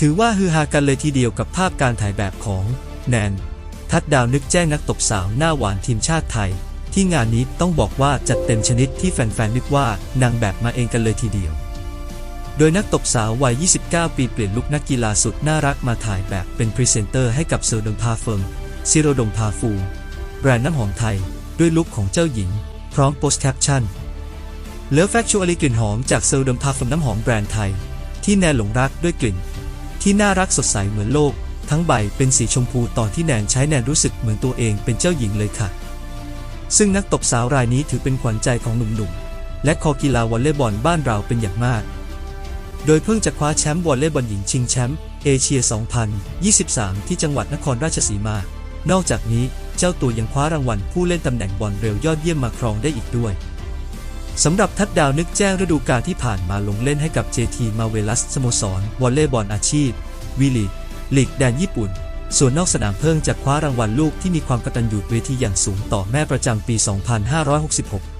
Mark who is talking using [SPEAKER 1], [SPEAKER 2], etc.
[SPEAKER 1] ถือว่าฮือฮากันเลยทีเดียวกับภาพการถ่ายแบบของแนน ทัดดาวนึกแจ้งนักตบสาวหน้าหวานทีมชาติไทย ที่งานนี้ต้องบอกว่าจัดเต็มชนิดที่แฟนๆนึกว่านางแบบมาเองกันเลยทีเดียว โดยนักตบสาววัย 29 ปีเปลี่ยนลุคนักกีฬาสุดน่ารักมาถ่ายแบบเป็นพรีเซนเตอร์ให้กับเซอร์ดงพาเฟิงซิโรดงพาฟูแบรนด์น้ำหอมไทย ด้วยลุคของเจ้าหญิง พร้อมโพสต์แคปชั่นเลิฟแฟคชูอลีกลิ่นหอมจากเซลเดมพาเฟมน้ำหอมแบรนด์ไทย ที่แนนหลงรักด้วยกลิ่น ที่น่ารักสดใสเหมือนโลก ทั้งใบเป็นสีชมพูตอนที่แนนใช้แนนรู้สึกเหมือนตัวเองเป็นเจ้าหญิงเลยค่ะ ซึ่งนักตบสาวรายนี้ถือเป็นขวัญใจของหนุ่มๆ และคอกีฬาวอลเลย์บอลบ้านเราเป็นอย่างมาก โดยเพิ่งจะคว้าแชมป์วอลเลย์บอลหญิงชิงแชมป์เอเชีย 2023 ที่จังหวัดนครราชสีมา นอกจากนี้เจ้าตัวยังคว้ารางวัลผู้เล่นตำแหน่งบอลเร็วยอดเยี่ยมมาครองได้อีกด้วย สำหรับทัดดาวนึกแจ้งฤดูกาลที่ผ่านมาลงเล่นให้กับ JT m a r v e l o u s สโมสร วอลเลย์บอลอาชีพ วีลีลีกแดนญี่ปุ่น ส่วนนอกสนามเพิ่งจะคว้ารางวัลลูกที่มีความกตัญญูเวทีอย่างสูงต่อแม่ประจำปี 2566